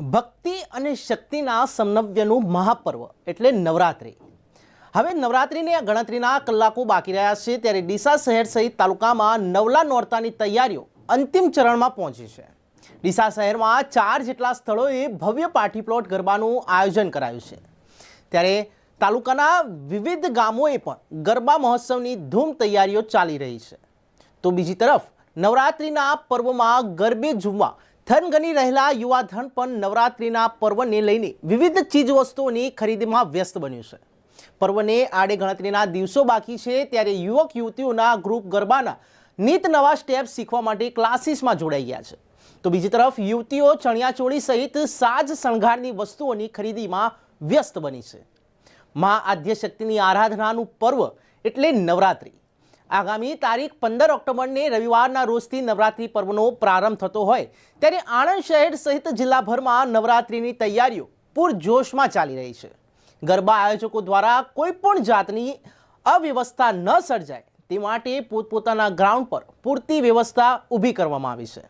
ભક્તિ અને શક્તિના સમનવ્યનું મહાપર્વ એટલે નવરાત્રિ. હવે નવરાત્રિની ગણતરીના કલાકો બાકી રહ્યા છે ત્યારે ડીસા શહેર સહિત તાલુકામાં નવલા નોરતાની તૈયારીઓ અંતિમ ચરણમાં પહોંચી છે. ડીસા શહેરમાં ચાર જેટલા સ્થળોએ ભવ્ય પાર્ટી પ્લોટ ગરબાનું આયોજન કરાયું છે. ત્યારે તાલુકાના વિવિધ ગામોએ પણ ગરબા મહોત્સવની ધૂમ તૈયારીઓ ચાલી રહી છે. તો બીજી તરફ નવરાત્રિના પર્વમાં ગરબે ઝૂમવા થનગની રહેલા યુવા ધન પણ નવરાત્રિના પર્વને લઈને વિવિધ ચીજવસ્તુઓની ખરીદીમાં વ્યસ્ત બન્યું છે. પર્વને આડે ગણતરીના દિવસો બાકી છે ત્યારે યુવક યુવતીઓના ગ્રુપ ગરબાના નિત નવા સ્ટેપ શીખવા માટે ક્લાસીસમાં જોડાઈ ગયા છે. તો બીજી તરફ યુવતીઓ ચણિયાચોળી સહિત સાજ શણગારની વસ્તુઓની ખરીદીમાં વ્યસ્ત બની છે. મા આદ્યશક્તિની આરાધનાનું પર્વ એટલે નવરાત્રિ. આગામી તારીખ પંદર ઓક્ટોબરને રવિવારના રોજથી નવરાત્રિ પર્વનો પ્રારંભ થતો હોય. ત્યારે આણંદ શહેર સહિત જિલ્લાભરમાં નવરાત્રિની તૈયારીઓ પૂરજોશમાં ચાલી રહી છે. ગરબા આયોજકો દ્વારા કોઈપણ જાતની અવ્યવસ્થા ન સર્જાય. તે માટે પોતપોતાના ગ્રાઉન્ડ પર પૂરતી વ્યવસ્થા ઊભી કરવામાં આવી છે.